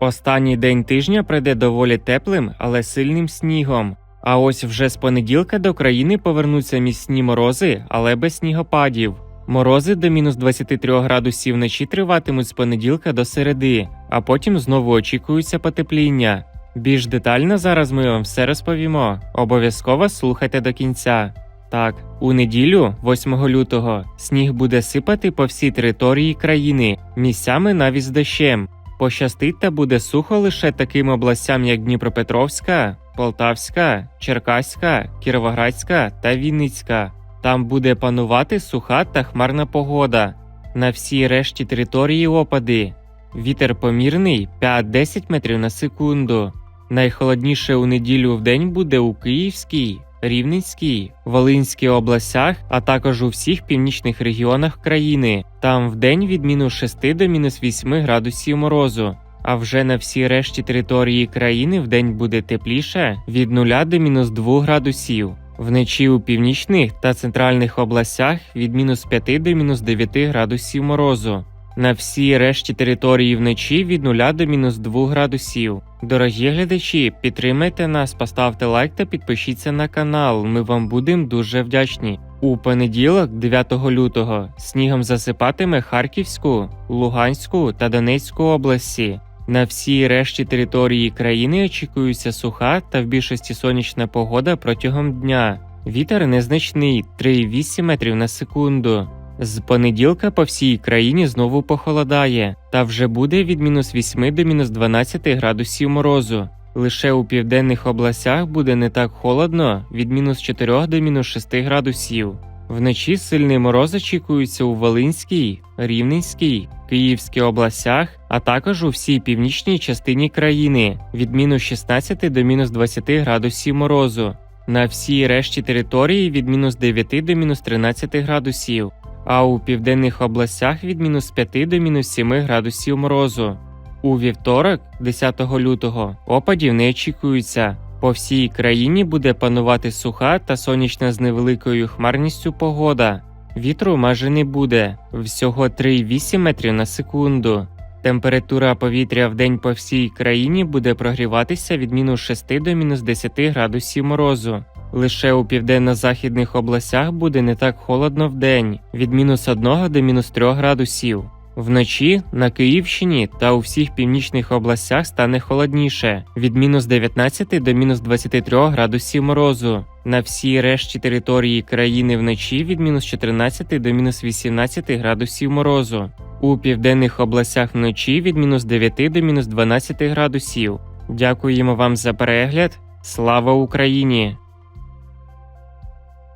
Останній день тижня прийде доволі теплим, але сильним снігом. А ось вже з понеділка до країни повернуться міцні морози, але без снігопадів. Морози до мінус 23 градусів вночі триватимуть з понеділка до середи, а потім знову очікується потепління. Більш детально зараз ми вам все розповімо. Обов'язково слухайте до кінця. Так, у неділю, 8 лютого, сніг буде сипати по всій території країни, місцями навіть з дощем. Пощастить та буде сухо лише таким областям, як Дніпропетровська, Полтавська, Черкаська, Кіровоградська та Вінницька. Там буде панувати суха та хмарна погода. На всій решті території опади. Вітер помірний 5-10 метрів на секунду. Найхолодніше у неділю в день буде у Київській, Рівненській, Волинській областях, а також у всіх північних регіонах країни. Там в день від мінус 6 до мінус 8 градусів морозу. А вже на всій решті території країни в день буде тепліше від 0 до мінус 2 градусів. Вночі у північних та центральних областях від мінус 5 до мінус 9 градусів морозу. На всій решті території вночі від 0 до мінус 2 градусів. Дорогі глядачі, підтримайте нас, поставте лайк та підпишіться на канал. Ми вам будемо дуже вдячні. У понеділок, 9 лютого, снігом засипатиме Харківську, Луганську та Донецьку області. На всій решті території країни очікується суха та в більшості сонячна погода протягом дня. Вітер незначний 3,8 метрів на секунду. З понеділка по всій країні знову похолодає, та вже буде від мінус 8 до мінус 12 градусів морозу. Лише у південних областях буде не так холодно від мінус 4 до мінус 6 градусів. Вночі сильний мороз очікується у Волинській, Рівненській, Київській областях, а також у всій північній частині країни від мінус 16 до мінус 20 градусів морозу. На всій решті території від мінус 9 до мінус 13 градусів, а у південних областях від мінус 5 до мінус 7 градусів морозу. У вівторок, 10 лютого, опадів не очікується. По всій країні буде панувати суха та сонячна з невеликою хмарністю погода. Вітру майже не буде, всього 3,8 метрів на секунду. Температура повітря в день по всій країні буде прогріватися від мінус 6 до мінус 10 градусів морозу. Лише у південно-західних областях буде не так холодно в день від мінус 1 до мінус 3 градусів. Вночі на Київщині та у всіх північних областях стане холодніше від мінус 19 до мінус 23 градусів морозу. На всій решті території країни вночі від мінус 14 до мінус 18 градусів морозу. У південних областях вночі від мінус 9 до мінус 12 градусів. Дякуємо вам за перегляд. Слава Україні!